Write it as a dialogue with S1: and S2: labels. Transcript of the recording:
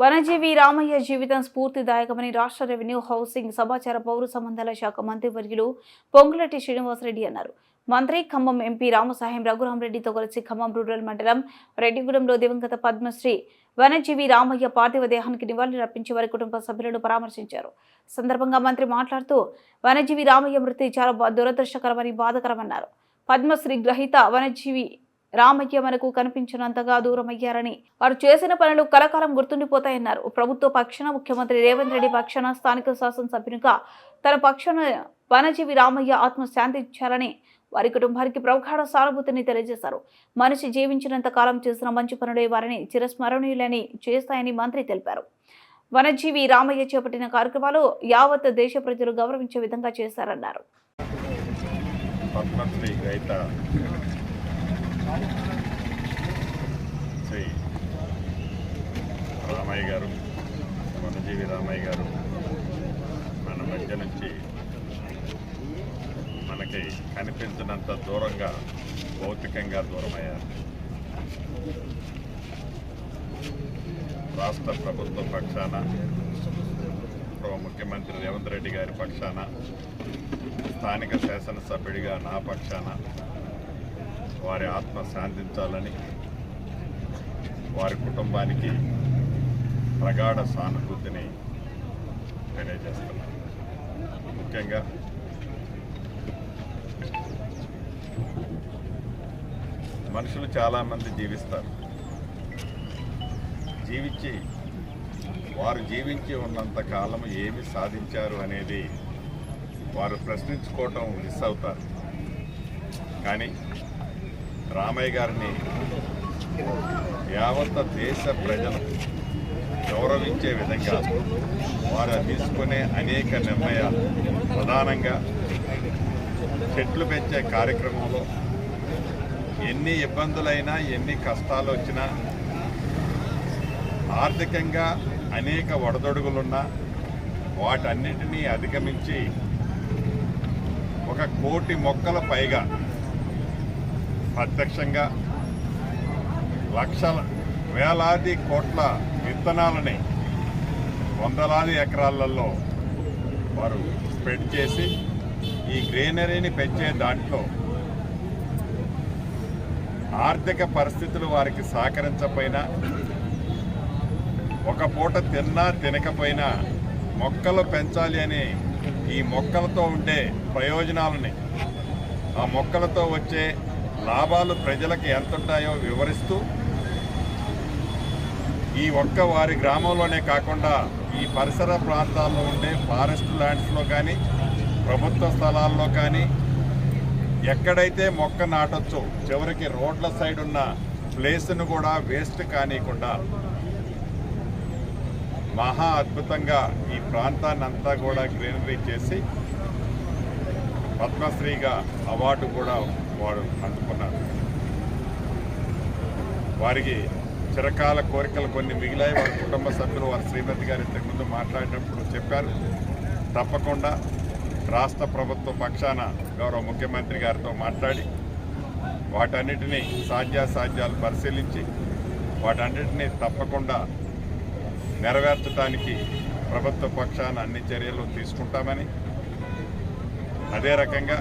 S1: వనజీవి రామయ్య జీవితం స్ఫూర్తిదాయకమని రాష్ట్ర revenue housing సమాచార పౌర సంబంధాల శాఖ మంత్రి వర్యులు పొంగులటి శ్రీనివాసరెడ్డి అన్నారు. మంత్రి ఖమ్మం ఎంపీ రామసాహెం రఘురామరెడ్డితో కలిసి ఖమ్మం రూరల్ మండలం రెడ్డిగూడెంలో దివంగత పద్మశ్రీ వనజీవి రామయ్య పార్థివ దేహానికి నివాళులర్పించి వారి కుటుంబ సభ్యులను పరామర్శించారు. సందర్భంగా మంత్రి మాట్లాడుతూ వనజీవి రామయ్య మృతి చాలా దురదృష్టకరమని బాధకరమన్నారు. పద్మశ్రీ గ్రహీత వనజీవి రామయ్య మనకు కనిపించినంతగా దూరమయ్యారని. వారు చేసిన పనులు కలకాలం గుర్తుండిపోతాయన్నారు. ప్రభుత్వ పక్షాన ముఖ్యమంత్రి రేవంత్ రెడ్డి పక్షాన స్థానిక శాసనసభ్యునిగా తన పక్షాన వనజీవి రామయ్య ఆత్మశాంతి ఇచ్చారని వారి కుటుంబానికి ప్రగాఢ సానుభూతిని తెలియజేశారు. మనిషి జీవించినంత కాలం చేసిన మంచి పనులే వారిని చిరస్మరణీయులని చేస్తాయని మంత్రి తెలిపారు. వనజీవి రామయ్య చేపట్టిన కార్యక్రమాలు యావత్ దేశ ప్రజలు గౌరవించే విధంగా చేశారన్నారు.
S2: శ్రీ రామయ్య గారు వనజీవి రామయ్య గారు మన మధ్య నుంచి మనకి కనిపించినంత దూరంగా భౌతికంగా దూరమయ్యారు. రాష్ట్ర ప్రభుత్వ పక్షాన ముఖ్యమంత్రి రేవంత్ రెడ్డి గారి పక్షాన స్థానిక శాసనసభ్యుడిగా నా పక్షాన వారి ఆత్మ శాంతించాలని వారి కుటుంబానికి ప్రగాఢ సానుభూతిని తెలియజేస్తున్నాను. ముఖ్యంగా మనుషులు చాలామంది జీవిస్తారు. జీవించి వారు జీవించి ఉన్నంత కాలం ఏమి సాధించారు అనేది వారు ప్రశ్నించుకోవటం మిస్ అవుతారు. కానీ రామయ్య గారిని యావత్ దేశ ప్రజలు గౌరవించే విధంగా వారు తీసుకునే అనేక నిర్ణయాలు. ప్రధానంగా చెట్లు పెంచే కార్యక్రమంలో ఎన్ని ఇబ్బందులైనా ఎన్ని కష్టాలు వచ్చినా ఆర్థికంగా అనేక వడదొడుగులున్నా వాటన్నిటినీ అధిగమించి ఒక కోటి మొక్కల పైగా ప్రత్యక్షంగా లక్షల వేలాది కోట్ల విత్తనాలని వందలాది ఎకరాలలో వారు స్ప్రెడ్ చేసి ఈ గ్రీనరీని పెంచే దాంట్లో ఆర్థిక పరిస్థితులు వారికి సహకరించకపోయినా ఒక పూట తిన్నా తినకపోయినా మొక్కలు పెంచాలి అని ఈ మొక్కలతో ఉండే ప్రయోజనాలని ఆ మొక్కలతో వచ్చే లాభాలు ప్రజలకు ఎంత ఉంటాయో వివరిస్తూ ఈ ఒక్క వారి గ్రామంలోనే కాకుండా ఈ పరిసర ప్రాంతాల్లో ఉండే ఫారెస్ట్ ల్యాండ్స్లో కానీ ప్రభుత్వ స్థలాల్లో కానీ ఎక్కడైతే మొక్క నాటొచ్చో చివరికి రోడ్ల సైడ్ ఉన్న ప్లేస్ను కూడా వేస్ట్ కానియకుండా మహా అద్భుతంగా ఈ ప్రాంతాన్ని అంతా కూడా గ్రీనరీ చేసి పద్మశ్రీగా అవార్డు కూడా వారు అందుకున్నారు. వారికి చిరకాల కోరికలు కొన్ని మిగిలాయి. వారి కుటుంబ సభ్యులు వారి శ్రీమతి గారు ఇంతకుముందు మాట్లాడినప్పుడు చెప్పారు. తప్పకుండా రాష్ట్ర ప్రభుత్వ పక్షాన గౌరవ ముఖ్యమంత్రి గారితో మాట్లాడి వాటన్నిటినీ సాధ్యాసాధ్యాలు పరిశీలించి వాటన్నిటినీ తప్పకుండా నెరవేర్చడానికి ప్రభుత్వ పక్షాన అన్ని చర్యలు తీసుకుంటామని అదే రకంగా